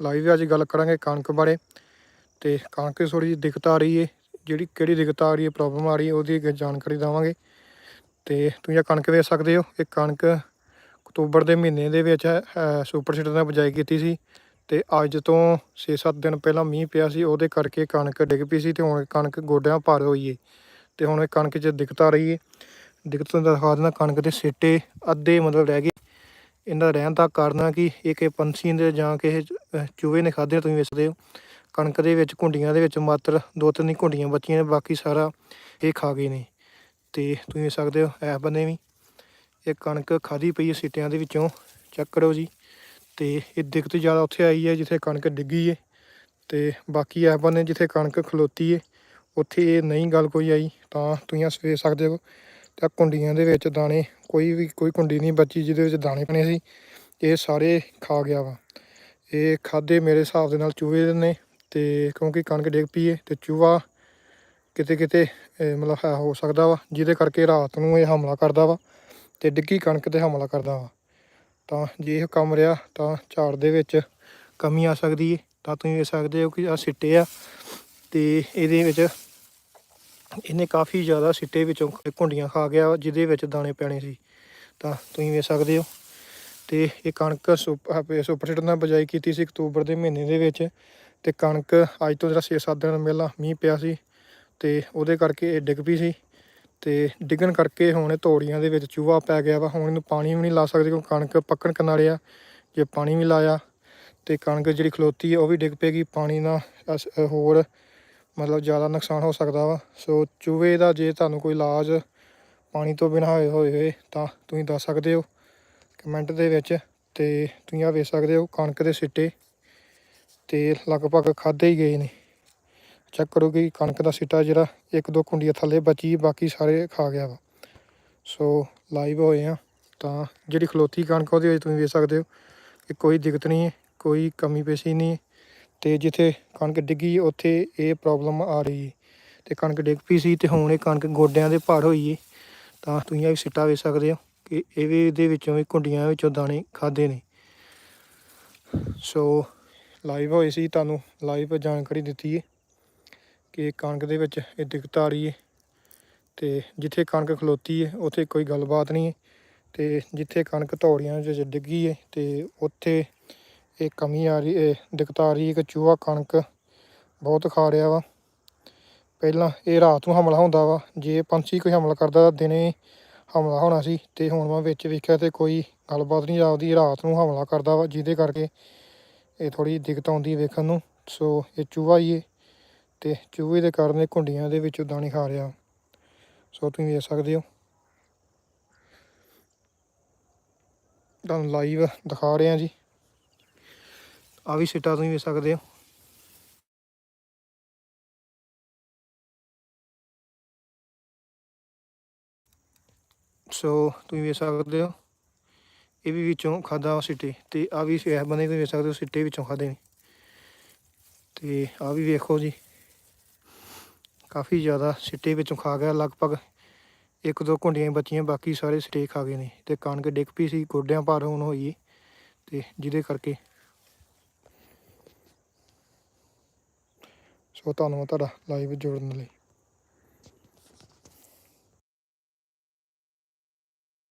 Live ਅੱਜ ਗੱਲ ਕਰਾਂਗੇ ਕਣਕ ਬਾਰੇ ਤੇ ਕਣਕ 'ਚ ਥੋੜੀ ਜਿਹੀ ਦਿੱਕਤ ਆ ਰਹੀ ਏ, ਜਿਹੜੀ ਕਿਹੜੀ ਦਿੱਕਤ ਆ ਰਹੀ ਹੈ ਪ੍ਰੋਬਲਮ ਆ ਰਹੀ ਹੈ ਉਹਦੀ ਅੱਗੇ ਜਾਣਕਾਰੀ ਦੇਵਾਂਗੇ। ਤੇ ਤੁਸੀਂ ਇਹ ਕਣਕ ਵੇਖ ਸਕਦੇ ਹੋ, ਇਹ ਕਣਕ ਅਕਤੂਬਰ ਦੇ ਮਹੀਨੇ ਦੇ ਵਿੱਚ ਸੁਪਰ ਸੀਡਰ ਨੇ ਬਜਾਈ ਕੀਤੀ ਸੀ ਤੇ ਅੱਜ ਤੋਂ 6-7 ਦਿਨ ਪਹਿਲਾਂ ਮੀਂਹ ਪਿਆ ਸੀ, ਉਹਦੇ ਕਰਕੇ ਕਣਕ ਡਿੱਗ ਪਈ ਸੀ ਤੇ ਹੁਣ ਕਣਕ ਗੋਡਿਆਂ ਭਰ ਹੋਈ ਏ। ਤੇ ਹੁਣ ਇਹ ਕਣਕ 'ਚ ਦਿੱਕਤ ਆ ਰਹੀ ਏ। ਦਿੱਕਤ ਤੋਂ ਦਿਖਾ ਦੇਣਾ ਕਣਕ ਦੇ ਸੇਟੇ ਅੱਧੇ ਮਤਲਬ ਰਹਿ ਗਏ। ਇਹਨਾਂ ਰਹਿਣ ਦਾ ਕਾਰਨ ਆ ਕਿ ਇਹ ਕਿ ਪੰਛੀ ਦੇ ਜਾਂ ਕਿਸੇ ਚੂਹੇ ਨੇ ਖਾਧੇ ਤੁਸੀਂ ਵੇਖ ਸਕਦੇ ਹੋ। ਕਣਕ ਦੇ ਵਿੱਚ ਕੁੰਡੀਆਂ ਦੇ ਵਿੱਚ ਮਾਤਰ ਦੋ ਤਿੰਨ ਹੀ ਕੁੰਡੀਆਂ ਬਚੀਆਂ ਨੇ, ਬਾਕੀ ਸਾਰਾ ਇਹ ਖਾ ਗਏ ਨੇ। ਤੇ ਤੁਸੀਂ ਵੇਖ ਸਕਦੇ ਹੋ, ਇਹ ਬੰਨੇ ਵੀ। ਇਹ ਕਣਕ ਖਾਦੀ ਪਈ ਹੈ ਸਿੱਟਿਆਂ ਦੇ ਵਿੱਚੋਂ, ਚੈੱਕ ਕਰੋ ਜੀ। ਤੇ ਇਹ ਦਿੱਕਤ ਜ਼ਿਆਦਾ ਉੱਥੇ ਆਈ ਹੈ ਜਿੱਥੇ ਕਣਕ ਡਿੱਗੀ ਹੈ ਤੇ ਬਾਕੀ ਇਹ ਬੰਨੇ ਜਿੱਥੇ ਕਣਕ ਖਲੋਤੀ ਹੈ ਉੱਥੇ ਇਹ ਨਹੀਂ ਗੱਲ ਕੋਈ ਆਈ, ਤਾਂ ਤੁਸੀਂ ਆਹ ਵੇਖ ਸਕਦੇ ਹੋ। ਤੇ ਕੁੰਡੀਆਂ ਦੇ ਵਿੱਚ ਦਾਣੇ, ਕੋਈ ਵੀ, ਕੋਈ ਕੁੰਡੀ ਨਹੀਂ ਬਚੀ ਜਿਹਦੇ ਵਿੱਚ ਦਾਣੇ ਪਣੇ ਸੀ, ਇਹ ਸਾਰੇ ਖਾ ਗਿਆ ਵਾ। ਇਹ ਖਾਦੇ ਮੇਰੇ ਹਿਸਾਬ ਦੇ ਨਾਲ ਚੂਹੇ ਨੇ ਤੇ ਕਿਉਂਕਿ ਕਣਕ ਡਿੱਗ ਪਈ ਹੈ ਤੇ ਚੂਹਾ ਕਿਤੇ ਕਿਤੇ ਮਤਲਬ ਹੈ ਹੋ ਸਕਦਾ ਵਾ, ਜਿਹਦੇ ਕਰਕੇ ਰਾਤ ਨੂੰ ਇਹ ਹਮਲਾ ਕਰਦਾ ਵਾ ਤੇ ਡਿੱਗੀ ਕਣਕ ਤੇ ਹਮਲਾ ਕਰਦਾ ਵਾ। ਤਾਂ ਜੇ ਇਹ ਕੰਮ ਰਿਹਾ ਤਾਂ ਝਾੜ ਦੇ ਵਿੱਚ ਕਮੀ ਆ ਸਕਦੀ ਹੈ ਤਾਂ ਤੁਸੀਂ ਇਹ ਸਕਦੇ ਹੋ ਕਿ ਆ ਸਿੱਟੇ ਆ ਤੇ ਇਹਦੇ ਵਿੱਚ ਇਹਨੇ ਕਾਫੀ ਜ਼ਿਆਦਾ ਸਿੱਟੇ ਵਿੱਚੋਂ ਘੁੰਡੀਆਂ ਖਾ ਗਿਆ ਵਾ, ਜਿਹਦੇ ਵਿੱਚ ਦਾਣੇ ਪੈਣੇ ਸੀ। ਤਾਂ ਤੁਸੀਂ ਵੇਖ ਸਕਦੇ ਹੋ। ਤੇ ਇਹ ਕਣਕ ਸੁਪ- ਆਪੇ ਸੁਪਰ ਸੀਡਰ ਨਾਲ ਬਜਾਈ ਕੀਤੀ ਸੀ ਅਕਤੂਬਰ ਦੇ ਮਹੀਨੇ ਦੇ ਵਿੱਚ। ਤੇ ਕਣਕ ਅੱਜ ਤੋਂ ਜਿਹੜਾ 6-7 ਦਿਨ ਪਹਿਲਾਂ ਮੀਂਹ ਪਿਆ ਸੀ ਤੇ ਉਹਦੇ ਕਰਕੇ ਇਹ ਡਿੱਗ ਪਈ ਸੀ। ਤੇ ਡਿੱਗਣ ਕਰਕੇ ਹੁਣ ਇਹ ਤੋੜੀਆਂ ਦੇ ਵਿੱਚ ਚੂਹਾ ਪੈ ਗਿਆ ਵਾ। ਹੁਣ ਇਹਨੂੰ ਪਾਣੀ ਵੀ ਨਹੀਂ ਲਾ ਸਕਦੇ ਕਿਉਂਕਿ ਕਣਕ ਪੱਕਣ ਕਿਨਾਰੇ ਆ। ਜੇ ਪਾਣੀ ਵੀ ਲਾਇਆ ਤੇ ਕਣਕ ਜਿਹੜੀ ਖਲੋਤੀ ਹੈ ਉਹ ਵੀ ਡਿੱਗ ਪਏਗੀ। ਪਾਣੀ ਨਾਲ ਅਸ- ਹੋਰ ਮਤਲਬ ਜ਼ਿਆਦਾ ਨੁਕਸਾਨ ਹੋ ਸਕਦਾ ਵਾ। ਸੋ ਚੂਹੇ ਦਾ ਜੇ ਤੁਹਾਨੂੰ ਕੋਈ ਇਲਾਜ ਪਾਣੀ ਤੋਂ ਬਿਨਾਂ ਹੋਏ ਹੋਏ ਹੋਏ, ਤਾਂ ਤੁਸੀਂ ਦੱਸ ਸਕਦੇ ਹੋ ਕਮੈਂਟ ਦੇ ਵਿੱਚ ਤੇ ਤੁਸੀਂ ਆ ਵੇਖ ਸਕਦੇ ਹੋ ਕਣਕ ਦੇ ਸਿੱਟੇ ਤੇ ਲਗਭਗ ਖਾਦੇ ਹੀ ਗਏ ਨੇ। ਚੈੱਕ ਕਰੋ ਕਿ ਕਣਕ ਦਾ ਸਿੱਟਾ ਜਿਹੜਾ ਇੱਕ ਦੋ ਕੁੰਡੀਆਂ ਥੱਲੇ ਬਚੀ, ਬਾਕੀ ਸਾਰੇ ਖਾ ਗਿਆ ਵਾ। ਸੋ ਲਾਈਵ ਹੋਏ ਆ, ਤਾਂ ਜਿਹੜੀ ਖਲੋਤੀ ਕਣਕ ਉਹਦੇ ਵਿੱਚ ਤੁਸੀਂ ਵੇਖ ਸਕਦੇ ਹੋ ਕਿ ਕੋਈ ਦਿੱਕਤ ਨਹੀਂ ਹੈ, ਕੋਈ ਕਮੀ ਪੇਸ਼ੀ ਨਹੀਂ ਹੈ। ਤੇ ਜਿੱਥੇ ਕਣਕ ਡਿੱਗੀ, ਉੱਥੇ ਇਹ ਪ੍ਰੋਬਲਮ ਆ ਰਹੀ ਹੈ। ਤੇ ਕਣਕ ਡਿੱਗ ਪਈ ਸੀ ਤੇ ਹੁਣ ਇਹ ਕਣਕ ਗੋਡਿਆਂ ਦੇ ਭਾਰ ਹੋਈ ਹੈ ਤਾਂ ਤੁਸੀਂ ਇਹ ਸਿੱਟਾ ਵੇਖ ਸਕਦੇ ਹੋ ਕਿ ਇਹ ਵੀ ਇਹਦੇ ਵਿੱਚੋਂ ਵੀ ਕੁੰਡੀਆਂ ਵਿੱਚੋਂ ਦਾਣੇ ਖਾਦੇ ਨੇ। ਸੋ ਲਾਈਵ ਹੋਈ ਸੀ, ਤੁਹਾਨੂੰ ਲਾਈਵ ਜਾਣਕਾਰੀ ਦਿੱਤੀ ਹੈ ਕਿ ਕਣਕ ਦੇ ਵਿੱਚ ਇਹ ਦਿੱਕਤ ਆ ਰਹੀ ਹੈ ਤੇ ਜਿੱਥੇ ਕਣਕ ਖਲੋਤੀ ਹੈ ਉੱਥੇ ਕੋਈ ਗੱਲਬਾਤ ਨਹੀਂ ਹੈ ਤੇ ਜਿੱਥੇ ਕਣਕ ਧੌੜੀਆਂ 'ਚ ਡਿੱਗੀ ਹੈ ਤੇ ਉੱਥੇ ਇਹ ਕਮੀ ਆ ਰਹੀ, ਇਹ ਦਿੱਕਤ ਆ ਰਹੀ ਹੈ ਕਿ ਚੂਹਾ ਕਣਕ ਬਹੁਤ ਖਾ ਰਿਹਾ ਵਾ। ਪਹਿਲਾਂ ਇਹ ਰਾਤ ਨੂੰ ਹਮਲਾ ਹੁੰਦਾ ਵਾ, ਜੇ ਪੰਛੀ ਕੋਈ ਹਮਲਾ ਕਰਦਾ ਤਾਂ ਦਿਨੇ ਹਮਲਾ ਹੋਣਾ ਸੀ ਤੇ ਹੁਣ ਮੈਂ ਵਿੱਚ ਵੇਖਿਆ ਤੇ ਕੋਈ ਗੱਲਬਾਤ ਨਹੀਂ ਆਉਂਦੀ ਰਾਤ ਨੂੰ ਹਮਲਾ ਕਰਦਾ ਵਾ, ਜਿਹਦੇ ਕਰਕੇ ਇਹ ਥੋੜੀ ਦਿੱਕਤ ਆਉਂਦੀ ਵੇਖਣ ਨੂੰ। ਸੋ ਇਹ ਚੂਹਾ ਹੀ ਹੈ ਤੇ ਚੂਹੇ ਦੇ ਕਾਰਨ ਇਹ ਕੁੰਡੀਆਂ ਦੇ ਵਿੱਚੋਂ ਦਾਣੇ ਖਾ ਰਿਹਾ। ਸੋ ਤੁਸੀਂ ਵੇਖ ਸਕਦੇ ਹੋ। ਤੁਹਾਨੂੰ ਲਾਈਵ ਦਿਖਾ ਰਹੇ ਹਾਂ ਜੀ। ਆ ਵੀ ਸਿੱਟਾ ਤੁਸੀਂ ਵੇਖ ਸਕਦੇ ਹੋ। ਸੋ ਤੁਸੀਂ ਵੇਖ ਸਕਦੇ ਹੋ, ਇਹ ਵੀ ਵਿੱਚੋਂ ਖਾਦਾ ਸਿੱਟੇ ਤੇ ਆ ਵੀ ਇਹ ਬੰਦੇ ਤੁਸੀਂ ਵੇਖ ਸਕਦੇ ਹੋ ਸਿੱਟੇ ਵਿੱਚੋਂ ਖਾਦੇ ਨੇ। ਤੇ ਆ ਵੀ ਵੇਖੋ ਜੀ, ਕਾਫੀ ਜ਼ਿਆਦਾ ਸਿੱਟੇ ਵਿੱਚੋਂ ਖਾ ਗਿਆ ਲਗਭਗ। ਇੱਕ ਦੋ ਕੁੰਡੀਆਂ ਬਚੀਆਂ, ਬਾਕੀ ਸਾਰੇ ਸਿੱਟੇ ਖਾ ਗਏ ਨੇ ਤੇ ਕਣਕ ਡਿੱਗ ਪਈ ਸੀ, ਗੋਡਿਆਂ ਭਾਰ ਹੁਣ ਹੋਈ ਏ ਤੇ ਜਿਹਦੇ ਕਰਕੇ ਸੋ ਧੰਨਵਾਦ ਤੁਹਾਡਾ ਲਾਈਵ ਜੋੜਨ ਲਈ